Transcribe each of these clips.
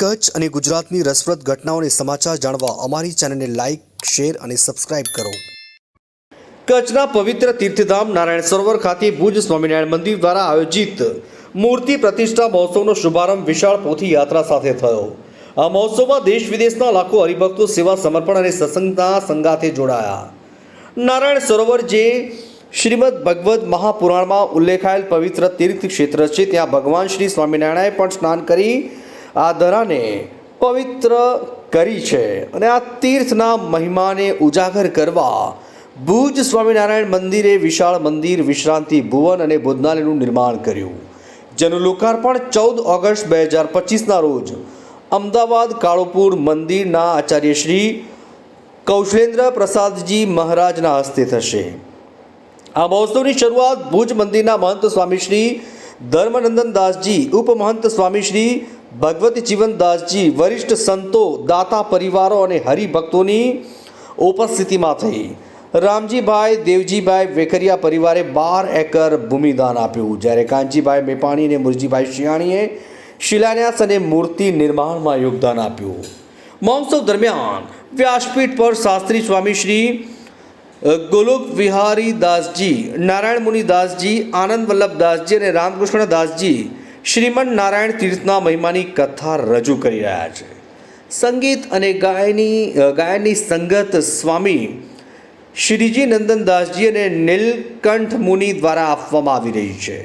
કચ્છ અને ગુજરાતની રસપ્રદ ઘટનાઓને સમાચાર જાણવા અમારી ચેનલને લાઇક શેર અને સબસ્ક્રાઇબ કરો. કચ્છના પવિત્ર તીર્થધામ નારાયણ સરોવર ખાતે ભુજ સ્વામિનારાયણ મંદિર દ્વારા આયોજિત મૂર્તિ પ્રતિષ્ઠા મહોત્સવનો શુભારંભ વિશાળ પોથી યાત્રા સાથે થયો. આ મહોત્સવમાં દેશ વિદેશના લાખો હરિભક્તો સેવા સમર્પણ અને સત્સંગના સંગાથે જોડાયા. નારાયણ સરોવર જે શ્રીમદ ભગવદ્ મહાપુરાણમાં ઉલ્લેખાયેલ પવિત્ર તીર્થ ક્ષેત્ર છે, ત્યાં ભગવાન શ્રી સ્વામિનારાયણે પણ સ્નાન કરી આ દરાને પવિત્ર કરી છે અને આ તીર્થના મહિમાને ઉજાગર કરવા ભુજ સ્વામિનારાયણ મંદિરે વિશાળ મંદિર, વિશ્રાંતિ ભુવન અને ભોજનાલયનું નિર્માણ કર્યું. જેનું લોકાર્પણ ચૌદ ઓગસ્ટ બે હજાર પચીસના રોજ અમદાવાદ કાળુપુર મંદિરના આચાર્ય શ્રી કૌશલેન્દ્ર પ્રસાદજી મહારાજના હસ્તે થશે. આ મહોત્સવની શરૂઆત ભુજ મંદિરના મહંત સ્વામી શ્રી ધર્મનંદન દાસજી, ઉપમહંત સ્વામી શ્રી ભગવતી જીવનદાસજી વરિષ્ઠ સંતો, દાતા પરિવારો અને હરિભક્તોની ઉપસ્થિતિમાં થઈ. રામજીભાઈ, દેવજીભાઈ વેકરિયા પરિવારે બાર એકર ભૂમિદાન આપ્યું. જ્યારે કાંજીભાઈ મેપાણી અને મુરજીભાઈ શિયાણીએ શિલાન્યાસ અને મૂર્તિ નિર્માણમાં યોગદાન આપ્યું. મહોત્સવ દરમિયાન વ્યાસપીઠ પર શાસ્ત્રી સ્વામી શ્રી ગોલોક વિહારી દાસજી, નારાયણ મુનિ દાસજી, આનંદ વલ્લભ દાસજી અને રામકૃષ્ણ દાસજી શ્રીમદ નારાયણ તીર્થના મહિમાની કથા રજૂ કરી રહ્યા છે. સંગીત અને ગાયની ગાયનની સંગત સ્વામી શ્રીજી નંદનદાસજી અને નીલકંઠ મુનિ દ્વારા આપવામાં આવી રહી છે.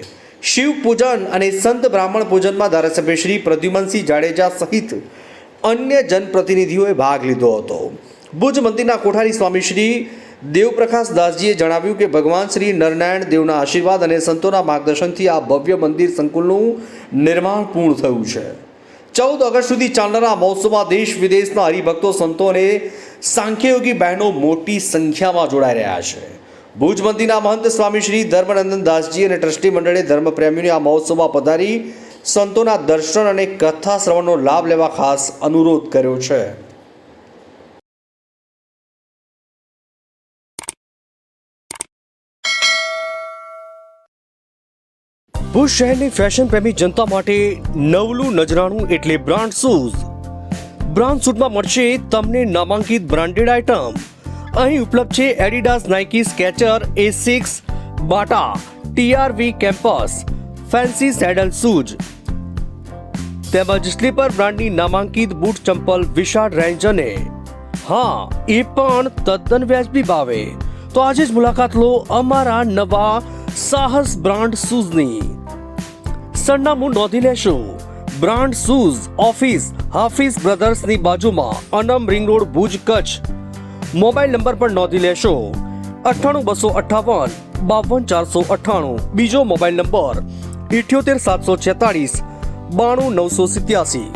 શિવ પૂજન અને સંત બ્રાહ્મણ પૂજનમાં ધારાસભ્ય શ્રી પ્રદ્યુમનસિંહ જાડેજા સહિત અન્ય જનપ્રતિનિધિઓએ ભાગ લીધો હતો. ભુજ મંદિરના કોઠારી સ્વામી શ્રી દેવપ્રકાશ દાસજીએ જણાવ્યું કે ભગવાન શ્રી નરનારાયણ દેવના આશીર્વાદ અને સંતોના માર્ગદર્શનથી આ ભવ્ય મંદિર સંકુલનું નિર્માણ પૂર્ણ થયું છે. ચૌદ ઓગસ્ટ સુધી ચાલનારા મહોત્સવમાં દેશ વિદેશના હરિભક્તો, સંતો અને સાંખ્યયોગી બહેનો મોટી સંખ્યામાં જોડાઈ રહ્યા છે. ભુજ મંદિરના મહંત સ્વામી શ્રી ધર્મનંદન દાસજી અને ટ્રસ્ટી મંડળે ધર્મપ્રેમીઓને આ મહોત્સવમાં પધારી સંતોના દર્શન અને કથા શ્રવણનો લાભ લેવા ખાસ અનુરોધ કર્યો છે. ભુજ શહેરની ફેશન પ્રેમી જનતા માટે નવલું નજરાણું એટલે બ્રાન્ડ શૂઝ. બ્રાન્ડ શૂટમાં મળશે તમને નામાંકિત બ્રાન્ડેડ આઇટમ. અહીં ઉપલબ્ધ છે એડિડાસ, નાઇકી, સ્કેચર એ six Bata, TRV Campus, fancy sandal shoes. તેમજ સ્લીપર બ્રાન્ડની નામાંકિત બૂટ ચંપલ વિશાળ રેન્જ અને હા, એ પણ તદ્દન વ્યાજબી ભાવે. તો આજે જ મુલાકાત લો અમારા નવા સાહસ બ્રાન્ડ શૂઝની. સરનામું નોંધી લેશો. બ્રાન્ડ શૂઝ ઓફિસ હાફિઝ બ્રધર્સની બાજુમાં Anam ring road Bhuj Kutch. Mobile number પણ નોંધી લેશો. અઠ્ઠાણું બસો અઠ્ઠાવન, બાવન ચારસો અઠ્ઠાણું. બીજો મોબાઈલ નંબર ઇઠ્યોતેર સાતસો છેતાળીસ, બાણું નવસો સિત્યાસી.